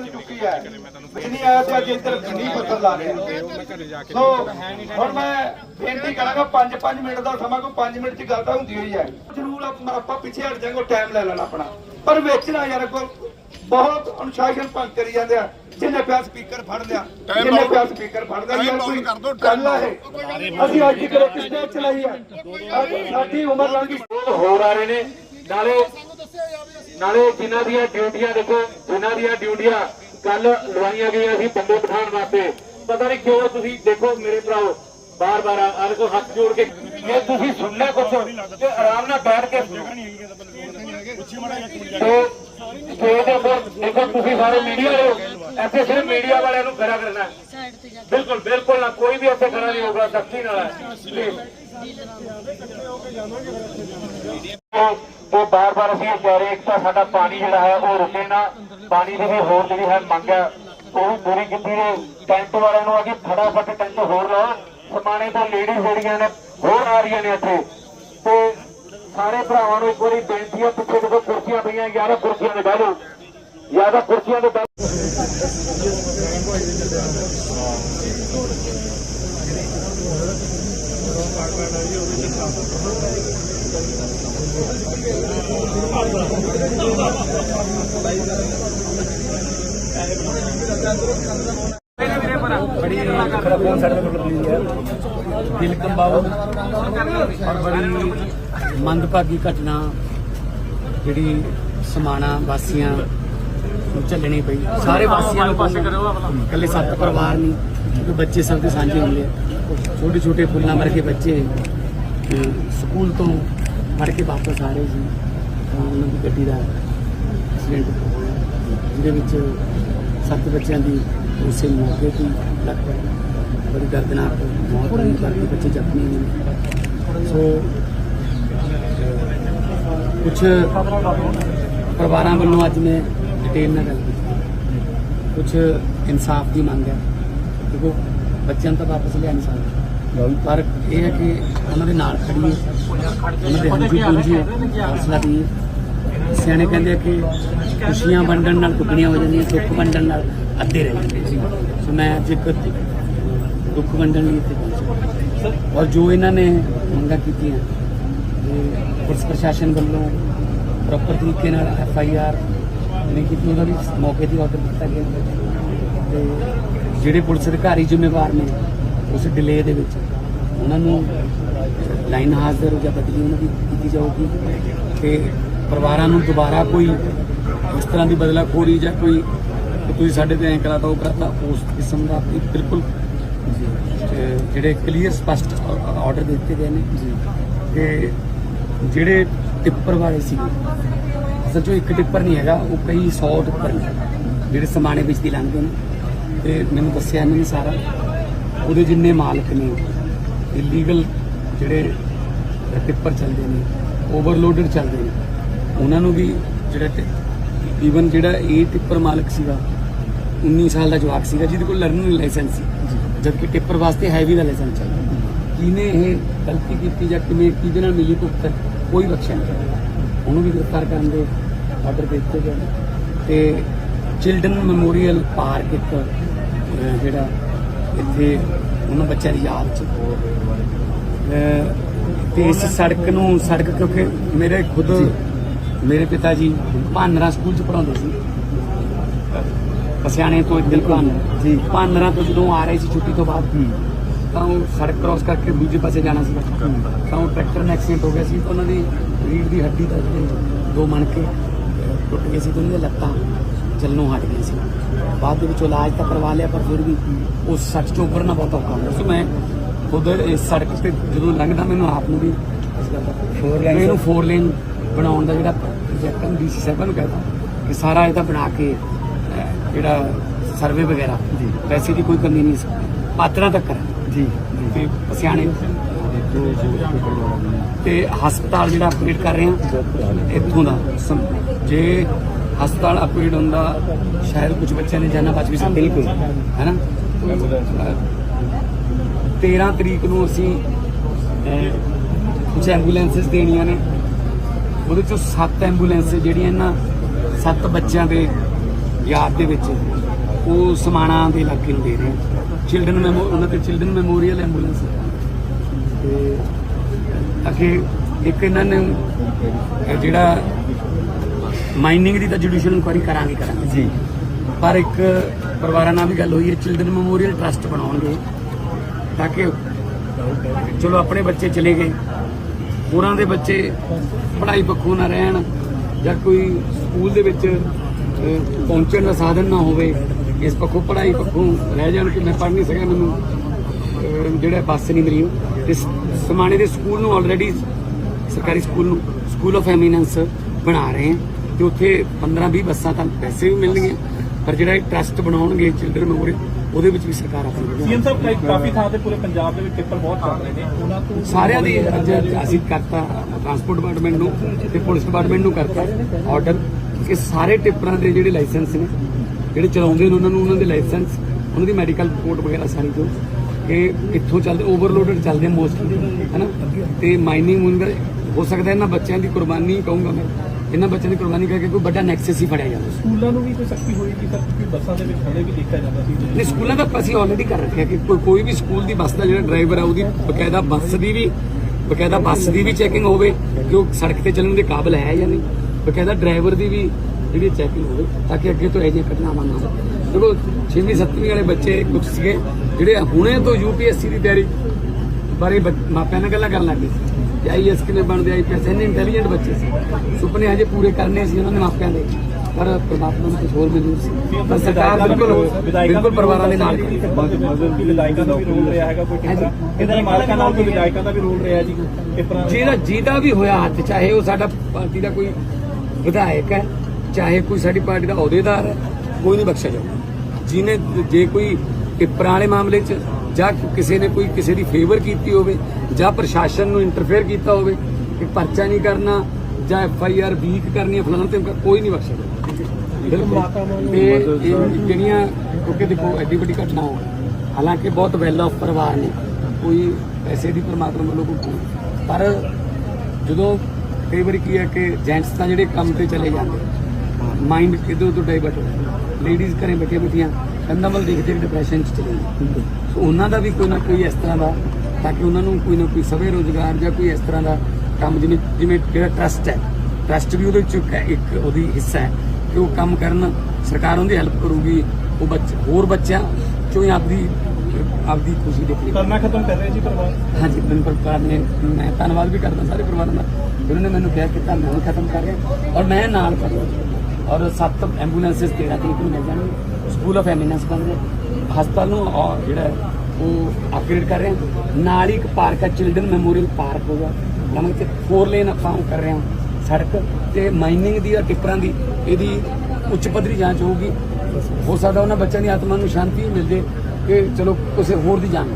ਖੁੱਲ ਚੁੱਕੀ ਹੈ। ਨਹੀਂ ਆਇਆ ਤੇ ਅੱਜ ਇੱਧਰ ਨਹੀਂ ਪੱਥਰ ਲਾ ਰਹੇ। ਸੋ ਹੁਣ ਮੈਂ ਬੇਨਤੀ ਕਰਾਂਗਾ 5-5 ਮਿੰਟ ਦਾ ਸਮਾਂ ਕੋਈ 5 ਮਿੰਟ ਚ ਗੱਲ ਤਾਂ ਹੁੰਦੀ ਹੋਈ ਹੈ। ਜ਼ਰੂਰ ਆਪ- ਪਿੱਛੇ ਹਟ ਜਾਾਂਗੇ ਟਾਈਮ ਲੈ ਲੈਣਾ ਆਪਣਾ। ਪਰ ਵਿੱਚ ਨਾ ਯਾਰ ਕੋਈ ਬਹੁਤ ਅਨੁਸ਼ਾਸਨ ਭੰਗ ਕਰੀ ਜਾਂਦੇ ਆ ਜਿੰਨੇ ਪਿਆ ਸਪੀਕਰ ਫੜ ਲਿਆ ਜਿੰਨੇ ਪਿਆ ਸਪੀਕਰ ਫੜ ਲਿਆ ਯਾਰ ਕੋਈ ਗੱਲ ਇਹ। ਅਸੀਂ ਅੱਜ ਕਿਹੜੇ ਕਿਸਨੇ ਚਲਾਈ ਆ। ਸਾਡੀ ਉਮਰ ਲੰਘੀ ਹੋਰ ਆ ਰਹੇ ਨੇ। ਨਾਲੇ ਨਾਲੇ ਜਿਨ੍ਹਾਂ ਦੀਆਂ ਡਿਊਟੀਆਂ ਦੇਖੋ ਜਿਨ੍ਹਾਂ ਦੀਆਂ ਡਿਊਟੀਆਂ ਕੱਲ ਲਵਾਈਆਂ ਗਈਆਂ ਸੀ ਬੰਦੇ ਬਿਠਾਉਣ ਵਾਸਤੇ। ਪਤਾ ਨਹੀਂ ਕਿਉਂ ਤੁਸੀਂ ਦੇਖੋ ਮੇਰੇ ਭਰਾਓ ਬਾਰ ਬਾਰ ਆ ਦੇਖੋ ਹੱਥ ਜੋੜ ਕੇ। ਜੇ ਤੁਸੀਂ ਸੁਣਨਾ ਕੁਛ ਤੇ ਆਰਾਮ ਨਾਲ ਬੈਠ ਕੇ ਸੁਣੋ। ਤੇ ਸਟੇਜ ਦੇ ਉੱਪਰ ਦੇਖੋ ਤੁਸੀਂ ਸਾਰੇ ਮੀਡੀਆ ਵਾਲੇ ਹੋ ਇੱਥੇ ਸਿਰਫ ਮੀਡੀਆ ਵਾਲਿਆਂ ਨੂੰ ਖੜਾ ਕਰਨਾ ਬਿਲਕੁਲ ਬਿਲਕੁਲ ਨਾ ਕੋਈ ਵੀ ਇੱਥੇ ਖੜਾ ਨਹੀਂ ਹੋਗਾ ਸਖਤੀ ਨਾਲ ਹੈ। ਤੇ ਬਾਰ-ਬਾਰ ਅਸੀਂ ਇਹ ਕਹਿ ਰਹੇ ਇੱਕ ਤਾਂ ਸਾਡਾ ਪਾਣੀ ਜਿਹੜਾ ਹੈ ਉਹ ਰੁਕੇ ਨਾ। ਪਾਣੀ ਦੀ ਵੀ ਹੋਰ ਜਿਹੜੀ ਹੈ ਮੰਗ ਹੈ, ਉਹ ਵੀ ਪੂਰੀ ਕੀਤੀ ਨੇ ਟੈਂਟ ਵਾਲਿਆਂ ਨੂੰ ਆ ਕਿ ਫਟਾਫਟ ਟੈਂਟ ਹੋਰ ਲਾਓ। ਸਮਾਣੇ ਤੋਂ ਲੇਡੀਜ਼ ਜਿਹੜੀਆਂ ਨੇ, ਹੋਰ ਆ ਰਹੀਆਂ ਨੇ ਇੱਥੇ। ਤੇ ਸਾਰੇ ਭਰਾਵਾਂ ਨੂੰ ਇੱਕ ਵਾਰੀ ਬੇਨਤੀ ਹੈ, ਪਿੱਛੇ ਦੇਖੋ ਕੁਰਸੀਆਂ ਪਈਆਂ, ਯਾਰਾ ਕੁਰਸੀਆਂ ਤੇ ਬਹਿ ਜਾਓ। ਜ਼ਿਆਦਾ ਕੁਰਸੀਆਂ ਤੇ ਬਹਿ बड़ी खराब ਸਾਡੇ ਕੋਲ ਮਿਲੀ ਹੈ ਦਿਲ ਕੰਬਾਓ ਔਰ ਬੜੀ ਮੰਦਭਾਗੀ ਘਟਨਾ ਜਿਹੜੀ ਸਮਾਣਾ ਵਾਸੀਆਂ ਨੂੰ ਝੱਲਣੀ ਪਈ ਸਾਰੇ ਵਾਸੀਆਂ ਨੂੰ ਪਾਸੇ ਕਰੋ ਇਕੱਲੇ ਸੱਤ ਪਰਿਵਾਰ ਨਹੀਂ ਕਿਉਂਕਿ ਬੱਚੇ ਸਭ ਦੇ ਸਾਂਝੇ ਹੁੰਦੇ ਆ ਛੋਟੇ ਛੋਟੇ ਫੁੱਲਾਂ ਵਰਗੇ ਬੱਚੇ ਸਕੂਲ ਤੋਂ ਪੜ੍ਹ ਕੇ ਵਾਪਸ ਆ ਰਹੇ ਸੀ। ਤਾਂ ਉਹਨਾਂ ਦੀ ਗੱਡੀ ਦਾ ਐਕਸੀਡੈਂਟ ਹੋਇਆ ਜਿਹਦੇ ਵਿੱਚ ਸੱਤ ਬੱਚਿਆਂ ਦੀ ਉਸੇ ਮੌਕੇ ਤੇ ਹੀ ਬੜੀ ਦਰਦਨਾਕ ਮੌਤ ਹੋਈ ਬਾਕੀ ਬੱਚੇ ਜ਼ਖਮੀ ਹੋਏ ਨੇ। ਸੋ ਕੁਝ ਪਰਿਵਾਰਾਂ ਵੱਲੋਂ ਅੱਜ ਮੈਂ ਡਿਟੇਲ ਨਾਲ ਗੱਲ ਕੀਤੀ। ਕੁਝ ਇਨਸਾਫ ਦੀ ਮੰਗ ਹੈ। ਦੇਖੋ ਬੱਚਿਆਂ ਨੂੰ ਤਾਂ ਵਾਪਸ ਲਿਆ ਨਹੀਂ ਸਕਦੇ। ਪਰ ਇਹ ਹੈ ਕਿ ਉਹਨਾਂ ਦੇ ਨਾਲ ਖੜੀਏ ਉਹਨਾਂ ਦੇ ਹੰਝੂ ਪੂੰਝੀਏ। ਹੌਸਲਾ ਦੀਏ ਸਿਆਣੇ ਕਹਿੰਦੇ ਆ ਕਿ ਖੁਸ਼ੀਆਂ ਵੰਡਣ ਨਾਲ ਟੁਕੜੀਆਂ ਹੋ ਜਾਂਦੀਆਂ ਦੁੱਖ ਵੰਡਣ ਨਾਲ ਅੱਧੇ ਰਹਿ ਜਾਂਦੇ ਸੋ। ਮੈਂ ਅੱਜ ਇੱਕ ਦੁੱਖ ਵੰਡਣ ਲਈ ਇੱਥੇ ਪਹੁੰਚਿਆ। ਔਰ ਜੋ ਇਹਨਾਂ ਨੇ ਮੰਗਾਂ ਕੀਤੀਆਂ ਪੁਲਿਸ ਪ੍ਰਸ਼ਾਸਨ ਵੱਲੋਂ ਪ੍ਰੋਪਰ ਤਰੀਕੇ ਨਾਲ ਐਫ ਆਈ ਆਰ ਨਹੀਂ ਕੀਤੀ, ਉਹਨਾਂ ਦੀ ਮੌਕੇ ਤੇ ਆਰਡਰ ਦਿੱਤਾ ਗਿਆ। ਤੇ ਜਿਹੜੇ ਪੁਲਿਸ ਅਧਿਕਾਰੀ ਜ਼ਿੰਮੇਵਾਰ ਨੇ ਉਸ ਡਿਲੇ ਦੇ ਵਿੱਚ ਉਹਨਾਂ ਨੂੰ ਲਾਈਨ ਹਾਜ਼ਰ ਜਾਂ ਬਦਲੀ ਉਹਨਾਂ ਦੀ ਕੀਤੀ ਜਾਊਗੀ ਤੇ ਪਰਿਵਾਰਾਂ ਨੂੰ ਦੁਬਾਰਾ ਕੋਈ ਇਸ ਤਰ੍ਹਾਂ ਦੀ ਬਦਲਾਖੋਰੀ ਜਾਂ ਕੋਈ ਤੁਸੀਂ ਸਾਡੇ ਤੇ ਐਂ ਕਰਾਤਾ ਉਹ ਕਰਾਤਾ ਉਸ ਕਿਸਮ ਦਾ ਬਿਲਕੁਲ ਤੇ ਜਿਹੜੇ ਕਲੀਅਰ ਸਪਸ਼ਟ ਆਰਡਰ ਦਿੱਤੇ ਗਏ ਨੇ। ਕਿ ਜਿਹੜੇ ਟਿੱਪਰ ਵਾਲੇ ਸੀ ਅਸਲ 'ਚ ਇੱਕ ਟਿੱਪਰ ਨਹੀਂ ਹੈਗਾ ਉਹ ਕਈ 100 ਟਿੱਪਰ ਨੇ ਜਿਹੜੇ ਸਮਾਣੇ ਵਿੱਚ ਦੀ ਲੰਘਦੇ ਨੇ। ਤੇ ਮੈਨੂੰ ਦੱਸਿਆ ਇਹਨਾਂ ਨੇ ਸਾਰਾ। ਉਹਦੇ ਜਿੰਨੇ ਮਾਲਕ ਨੇ ਇਲੀਗਲ ਜਿਹੜੇ ਟਿੱਪਰ ਚੱਲਦੇ ਨੇ ਓਵਰਲੋਡਡ ਚੱਲਦੇ ਨੇ, ਉਹਨਾਂ ਨੂੰ ਵੀ ਜਿਹੜਾ ਈਵਨ ਜਿਹੜਾ ਇਹ ਟਿੱਪਰ ਮਾਲਕ ਸੀਗਾ 19 ਸਾਲ ਦਾ ਜਵਾਕ ਸੀਗਾ, ਜਿਹਦੇ ਕੋਲ ਲਰਨਿੰਗ ਲਾਇਸੈਂਸ ਸੀ। ਜਦਕਿ ਟਿੱਪਰ ਵਾਸਤੇ ਹੈਵੀ ਦਾ ਲਾਇਸੈਂਸ ਚਾਹੀਦਾ ਕਿਹਨੇ ਇਹ ਗਲਤੀ ਕੀਤੀ ਜਾਂ ਕਿਵੇਂ, ਕਿਹਦੇ ਨਾਲ ਮਿਲੀ ਭੁਗਤ ਕੋਈ ਬਖਸ਼ਿਆ ਨਹੀਂ। ਉਹਨੂੰ ਵੀ ਗ੍ਰਿਫਤਾਰ ਕਰਨ ਦੇ ਆਰਡਰ ਦੇ ਦਿੱਤੇ ਗਏ ਨੇ। ਤੇ ਚਿਲਡਰਨ ਮੈਮੋਰੀਅਲ ਪਾਰਕ ਇੱਕ ਜਿਹੜਾ ਇੱਥੇ ਉਹਨਾਂ ਬੱਚਿਆਂ ਦੀ ਯਾਦ ਚ। ਤੇ ਇਸ ਸੜਕ ਨੂੰ ਸੜਕ ਕਿਉਂਕਿ ਮੇਰੇ ਖੁਦ ਮੇਰੇ ਪਿਤਾ ਜੀ ਭਾਨਰਾ ਸਕੂਲ ਚ ਪੜਾਉਂਦੇ ਸੀ। ਪਸਿਆਣੇ ਤੋਂ ਦਿਲ ਭਾਨਰਾ। ਜੀ। ਭਾਨਰਾ ਤੋਂ ਜਦੋਂ ਆ ਰਹੇ ਸੀ ਛੁੱਟੀ ਤੋਂ ਬਾਅਦ ਤਾਂ ਉਹ ਸੜਕ ਕ੍ਰਾਸ ਕਰਕੇ ਦੂਜੇ ਪਾਸੇ ਜਾਣਾ ਸੀ ਤਾਂ ਉਹ ਟਰੈਕਟਰ ਨਾਲ ਐਕਸੀਡੈਂਟ ਹੋ ਗਿਆ ਸੀ ਤਾਂ ਉਹਨਾਂ ਦੀ ਰੀੜ ਦੀ ਹੱਡੀ ਦਾ ਜਿਹੜੇ ਦੋ ਮਣਕੇ ਅਹ, ਟੁੱਟ ਗਏ ਸੀ ਤੇ ਉਹਨਾਂ ਦੀਆਂ ਲੱਤਾਂ ਚੱਲਣੋਂ ਹਟ ਗਈਆਂ ਸੀ। ਬਾਅਦ ਦੇ ਵਿੱਚ ਇਲਾਜ ਤਾਂ ਕਰਵਾ ਲਿਆ ਪਰ ਫਿਰ ਵੀ ਉਸ ਸੱਟ ਚੋਂ ਉੱਭਰਨਾ ਬਹੁਤ ਔਖਾ ਹੁੰਦਾ ਸੀ। ਮੈਂ ਖੁਦ ਇਸ ਸੜਕ ਤੇ ਜਦੋਂ ਲੰਘਦਾ ਮੈਨੂੰ ਆਪ ਨੂੰ ਵੀ ਇਸ ਗੱਲ ਦਾ ਫੋਰ ਲੇਨ ਇਹਨੂੰ ਫੋਰ ਲੇਨ ਬਣਾਉਣ ਦਾ ਜਿਹੜਾ ਪ੍ਰੋਜੈਕਟ ਹੈ ਡੀਸੀ ਸਾਹਿਬਾਂ ਨੂੰ ਕਹਿੰਦਾ ਕਿ ਸਾਰਾ ਇਹਦਾ ਬਣਾ ਕੇ ਜਿਹੜਾ ਸਰਵੇ ਵਗੈਰਾ ਪੈਸੇ ਦੀ ਕੋਈ ਕਮੀ ਨਹੀਂ ਸੀ। ਪਾਤਰਾਂ ਤੱਕ ਕਰਾਂ ਜੀ ਤੇ ਪਸਿਆਣੇ। ਤੇ ਹਸਪਤਾਲ ਜਿਹੜਾ ਅਪਗ੍ਰੇਡ ਕਰ ਰਹੇ ਆ ਇੱਥੋਂ ਦਾ ਜੇ ਹਸਪਤਾਲ ਅਪਗ੍ਰੇਡ ਹੁੰਦਾ ਸ਼ਾਇਦ ਕੁਝ ਬੱਚਿਆਂ ਨੇ ਜਾਨਾਂ ਬਚ ਵੀ ਸਕਦੀ। ਬਿਲਕੁਲ। ਹੈਨਾ 13 ਤਰੀਕ ਨੂੰ ਅਸੀਂ ਕੁਝ ਐਂਬੂਲੈਂਸਸ ਦੇਣੀਆਂ ਨੇ। ਉਹਦੇ ਚੋਂ 7 ਐਂਬੂਲੈਂਸ ਜਿਹੜੀਆਂ ਇਹਨਾਂ 7 ਬੱਚਿਆਂ ਦੇ ਯਾਦ ਦੇ ਵਿੱਚ ਉਹ ਸਮਾਣਾ ਦੇ ਇਲਾਕੇ ਨੂੰ ਦੇ ਰਹੇ ਹਾਂ ਚਿਲਡਰਨ ਮੈਮੋ ਉਹਨਾਂ ਤੇ ਚਿਲਡਰਨ ਮੈਮੋਰੀਅਲ ਐਂਬੂਲੈਂਸ ਤੇ ਅੱਗੇ ਇੱਕ ਇਹਨਾਂ ਨੇ ਜਿਹੜਾ ਮਾਈਨਿੰਗ ਦੀ ਤਾਂ ਜੁਡੀਸ਼ੀਅਲ ਇਨਕੁਆਇਰੀ ਕਰਾਂਗੇ ਕਰਾਂਗੇ। ਜੀ। ਪਰ ਇੱਕ ਪਰਿਵਾਰਾਂ ਨਾਲ ਵੀ ਗੱਲ ਹੋਈ ਹੈ ਚਿਲਡਰਨ ਮੈਮੋਰੀਅਲ ਟਰਸਟ ਬਣਾਉਣਗੇ। ਤਾਂ ਕਿ ਚਲੋ ਆਪਣੇ ਬੱਚੇ ਚਲੇ ਗਏ। ਹੋਰਾਂ ਦੇ ਬੱਚੇ ਪੜ੍ਹਾਈ ਪੱਖੋਂ ਨਾ ਰਹਿਣ ਜਾਂ ਕੋਈ ਸਕੂਲ ਦੇ ਵਿੱਚ ਪਹੁੰਚਣ ਦਾ ਸਾਧਨ ਨਾ ਹੋਵੇ ਇਸ ਪੱਖੋਂ ਪੜ੍ਹਾਈ ਪੱਖੋਂ ਰਹਿ ਜਾਣ ਕਿ ਮੈਂ ਪੜ੍ਹ ਨਹੀਂ ਸਕਿਆ ਮੈਨੂੰ ਜਿਹੜਾ ਬੱਸ ਨਹੀਂ ਮਿਲੀ ਤੇ ਸਮਾਣੇ ਦੇ ਸਕੂਲ ਨੂੰ ਆਲਰੇਡੀ ਸਰਕਾਰੀ ਸਕੂਲ ਨੂੰ ਸਕੂਲ ਆਫ ਐਮੀਨੈਂਸ ਬਣਾ ਰਹੇ ਹਾਂ। ਤੇ ਉੱਥੇ 15 20 ਬੱਸਾਂ ਤਾਂ ਵੈਸੇ ਵੀ ਮਿਲਣਗੀਆਂ ਪਰ ਜਿਹੜਾ ਇਹ ਟਰਸਟ ਬਣਾਉਣਗੇ ਚਿਲਡਰਨ ਮੈਮੋਰੀਅਲ ਉਹਦੇ ਵਿੱਚ ਵੀ ਸਰਕਾਰ ਆਪਣੀ ਸੀਐਮ ਸਾਹਿਬ ਕਈ ਕਾਫੀ ਥਾਂ ਤੇ ਪੂਰੇ ਪੰਜਾਬ ਦੇ ਵਿੱਚ ਪੇਪਰ ਬਹੁਤ ਚੱਲ ਰਹੇ ਨੇ। ਉਹਨਾਂ ਤੋਂ ਸਾਰਿਆਂ ਦੀ ਅੱਜ ਅਸੀਂ ਕਰਤਾ ਟਰਾਂਸਪੋਰਟ ਡਿਪਾਰਟਮੈਂਟ ਨੂੰ ਤੇ ਪੁਲਿਸ ਡਿਪਾਰਟਮੈਂਟ ਨੂੰ ਕਰਤਾ ਆਰਡਰ ਕਿ ਸਾਰੇ ਟਿੱਪਰਾਂ ਦੇ ਜਿਹੜੇ ਲਾਇਸੈਂਸ ਨੇ ਜਿਹੜੇ ਚਲਾਉਂਦੇ ਨੇ ਉਹਨਾਂ ਨੂੰ ਉਹਨਾਂ ਦੇ ਲਾਇਸੈਂਸ ਉਹਨਾਂ ਦੀ ਮੈਡੀਕਲ ਰਿਪੋਰਟ ਵਗੈਰਾ ਸਾਰੀ ਜੋ ਕਿ ਕਿੱਥੋਂ ਚੱਲਦੇ ਓਵਰਲੋਡਡ ਚੱਲਦੇ ਆ ਮੋਸਟਲੀ ਹੈਨਾ? ਤੇ ਮਾਈਨਿੰਗ ਹੁੰਦੇ ਹੋ ਸਕਦਾ ਇਹਨਾਂ ਬੱਚਿਆਂ ਦੀ ਕੁਰਬਾਨੀ ਕਹੂੰਗਾ ਮੈਂ। ਇਹਨਾਂ ਬੱਚਿਆਂ ਦੀ ਕੁਰਬਾਨੀ ਕਰਕੇ ਕੋਈ ਵੱਡਾ ਨੈਕਸਸ ਹੀ ਫੜਿਆ ਜਾਂਦਾ। ਸਕੂਲਾਂ ਨੂੰ ਵੀ ਕੋਈ ਸਖਤੀ ਹੋਏਗੀ ਸਰ ਕਿਉਂਕਿ ਬੱਸਾਂ ਦੇ ਵਿੱਚ ਹਲੇ ਵੀ ਦੇਖਿਆ ਜਾਂਦਾ ਸੀ? ਨਹੀਂ ਸਕੂਲਾਂ ਦਾ ਅਸੀਂ ਆਲਰੇਡੀ ਕਰ ਰੱਖਿਆ ਕਿ ਕੋਈ ਕੋਈ ਵੀ ਸਕੂਲ ਦੀ ਬੱਸ ਦਾ ਜਿਹੜਾ ਡਰਾਈਵਰ ਆ ਉਹਦੀ ਬਕਾਇਦਾ ਬੱਸ ਦੀ ਵੀ ਬਕਾਇਦਾ ਬੱਸ ਦੀ ਵੀ ਚੈਕਿੰਗ ਹੋਵੇ ਕਿ ਉਹ ਸੜਕ ਤੇ ਚੱਲਣ ਦੇ ਕਾਬਿਲ ਹੈ ਜਾਂ ਨਹੀਂ। ਬਕਾਇਦਾ ਡਰਾਈਵਰ ਦੀ ਵੀ ਜਿਹੜੀ ਚੈਕਿੰਗ ਹੋਵੇ ਤਾਂ ਕਿ ਅੱਗੇ ਤੋਂ ਇਹ ਜਿਹੀਆਂ ਘਟਨਾਵਾਂ ਨਾ ਹੋਣ। ਦੇਖੋ 6ਵੀਂ 7ਵੀਂ ਵਾਲੇ ਬੱਚੇ ਕੁਝ ਸੀਗੇ ਜਿਹੜੇ ਹੁਣੇ ਤੋਂ ਯੂਪੀਐਸਸੀ ਦੀ ਤਿਆਰੀ ਬਾਰੇ ਮਾਪਿਆਂ ਨਾਲ ਗੱਲਾਂ ਕਰਨ ਲੱਗੇ ਕਿ ਆਈਐਸ ਕਿਵੇਂ ਬਣਦੇ ਆਈਪੀਐਸ ਇੰਨੇ ਇੰਟੈਲੀਜੈਂਟ ਬੱਚੇ ਸੀ। ਸੁਪਨੇ ਹਜੇ ਪੂਰੇ ਕਰਨੇ ਸੀ ਉਹਨਾਂ ਨੇ ਮਾਪਿਆਂ ਦੇ। ਪਰ ਪ੍ਰਮਾਤਮਾ ਨੂੰ ਕੁਝ ਹੋਰ ਮਨਜ਼ੂਰ ਸੀ। ਪਰ ਸਰਕਾਰ ਬਿਲਕੁਲ ਬਿਲਕੁਲ ਪਰਿਵਾਰਾਂ ਦੇ ਨਾਲ। ਮਜ਼ਦੂਰ ਦਾ ਵੀ ਰੋਲ ਰਿਹਾ ਹੈਗਾ ਕੋਈ ਟਿੱਪਰਾ। ਇਹਦੇ ਮਾਲਕਾਂ ਨਾਲ ਕੋਈ ਵਿਧਾਇਕਾਂ ਦਾ ਵੀ ਰੋਲ ਰਿਹਾ ਜੀ ਟਿੱਪਰਾਂ। ਜਿਹਦਾ ਵੀ ਹੋਇਆ ਹੱਥ ਚਾਹੇ ਉਹ ਸਾਡਾ ਪਾਰਟੀ ਦਾ ਕੋਈ ਵਿਧਾਇਕ ਹੈ ਚਾਹੇ ਕੋਈ ਸਾਡੀ ਪਾਰਟੀ ਦਾ ਅਹੁਦੇਦਾਰ ਹੈ ਕੋਈ ਨਹੀਂ ਬਖਸ਼ਿਆ ਜਾਊਗਾ ਜਿਹਨੇ ਜੇ ਕੋਈ ਵਾਲੇ ਮਾਮਲੇ 'ਚ ਜਾਂ ਕਿਸੇ ਨੇ ਕੋਈ ਕਿਸੇ ਦੀ ਫੇਵਰ ਕੀਤੀ ਹੋਵੇ ਜਾਂ ਪ੍ਰਸ਼ਾਸਨ ਨੂੰ ਇੰਟਰਫੇਅਰ ਕੀਤਾ ਹੋਵੇ ਕਿ ਪਰਚਾ ਨਹੀਂ ਕਰਨਾ ਜਾਂ ਐਫ ਆਈ ਆਰ ਵੀਕ ਕਰਨੀ ਹੈ ਫਲਾਣਾ ਤੇ ਕੋਈ ਨਹੀਂ ਬਿਲਕੁਲ। ਤੇ ਇਹ ਜਿਹੜੀਆਂ ਕਿਉਂਕਿ ਦੇਖੋ ਐਡੀ ਵੱਡੀ ਘਟਨਾ ਹੋ। ਹਾਲਾਂਕਿ ਬਹੁਤ ਵੈਲ ਆਫ ਪਰਿਵਾਰ ਨੇ ਕੋਈ ਪੈਸੇ ਦੀ ਪਰਮਾਤਮਾ ਵੱਲੋਂ ਕੋਈ ਪਰ ਜਦੋਂ ਕਈ ਵਾਰੀ ਕੀ ਹੈ ਕਿ ਜੈਂਟਸ ਤਾਂ ਜਿਹੜੇ ਕੰਮ ਤੇ ਚਲੇ ਜਾਂਦੇ ਮਾਈਂਡ ਕਿਦੋਂ ਉਧਰ ਡਾਈਵਰਟ ਹੋ ਲੇਡੀਜ਼ ਘਰੇ ਬੈਠੀਆਂ ਬੈਠੀਆਂ ਕੰਨਾਂ ਵੱਲ ਦੇਖਦੇ ਡਿਪਰੈਸ਼ਨ ਚ ਚਲੇ ਸੋ ਉਹਨਾਂ ਦਾ ਵੀ ਕੋਈ ਨਾ ਕੋਈ ਇਸ ਤਰ੍ਹਾਂ ਦਾ ਤਾਂ ਕਿ ਉਹਨਾਂ ਨੂੰ ਕੋਈ ਨਾ ਕੋਈ ਸਵੇ ਰੋਜ਼ਗਾਰ ਜਾਂ ਕੋਈ ਇਸ ਤਰ੍ਹਾਂ ਦਾ ਕੰਮ ਜਿਵੇਂ ਜਿਵੇਂ ਜਿਹੜਾ ਟਰਸਟ ਹੈ। ਟਰਸਟ ਵੀ ਉਹਦੇ ਵਿੱਚ ਇੱਕ ਉਹਦੀ ਹਿੱਸਾ ਹੈ ਕਿ ਉਹ ਕੰਮ ਕਰਨ ਸਰਕਾਰ ਉਹਦੀ ਹੈਲਪ ਕਰੂਗੀ ਉਹ ਬੱਚ ਹੋਰ ਬੱਚਿਆਂ ਚੋਂ ਹੀ ਆਪਦੀ ਆਪਦੀ ਖੁਸ਼ੀ ਦੇਖਣੀ ਕਰਨਾ ਖਤਮ ਕਰ ਰਹੇ ਜੀ ਪਰਿਵਾਰ? ਹਾਂਜੀ ਮੈਨੂੰ ਪਰਿਵਾਰ ਨੇ ਮੈਂ ਧੰਨਵਾਦ ਵੀ ਕਰਦਾ ਸਾਰੇ ਪਰਿਵਾਰਾਂ ਦਾ। ਉਹਨਾਂ ਨੇ ਮੈਨੂੰ ਕਿਹਾ ਕਿ ਨਹੀਂ ਖਤਮ ਕਰ ਰਹੇ। ਔਰ ਮੈਂ ਨਾਲ ਕਰ ਰਿਹਾ ਔਰ ਸੱਤ ਐਂਬੂਲੈਂਸਸ 13 ਤਰੀਕ ਨੂੰ ਮਿਲ ਜਾਣਗੇ। ਸਕੂਲ ਆਫ ਐਮੀਨੈਂਸ ਬਣ ਰਿਹਾ ਹਸਪਤਾਲ ਨੂੰ ਔਰ ਜਿਹੜਾ ਉਹ ਅਪਗ੍ਰੇਡ ਕਰ ਰਹੇ ਹਾਂ। ਨਾਲ ਹੀ ਇੱਕ ਪਾਰਕ ਹੈ ਚਿਲਡਰਨ ਮੈਮੋਰੀਅਲ ਪਾਰਕ ਹੋਗਾ ਨਵੇਂ ਤੇ ਫੋਰ ਲੇਨ ਆਪਾਂ ਕਰ ਰਹੇ ਹਾਂ, ਸੜਕ ਤੇ ਮਾਈਨਿੰਗ ਦੀ ਔਰ ਟਿੱਪਰਾਂ ਦੀ, ਇਹਦੀ ਉੱਚ ਪੱਧਰੀ ਜਾਂਚ ਹੋਊਗੀ। ਹੋ ਸਕਦਾ ਉਹਨਾਂ ਬੱਚਿਆਂ ਦੀ ਆਤਮਾ ਨੂੰ ਸ਼ਾਂਤੀ ਮਿਲ ਜੇ ਕਿ ਚਲੋ ਕਿਸੇ ਹੋਰ ਦੀ ਜਾਨ।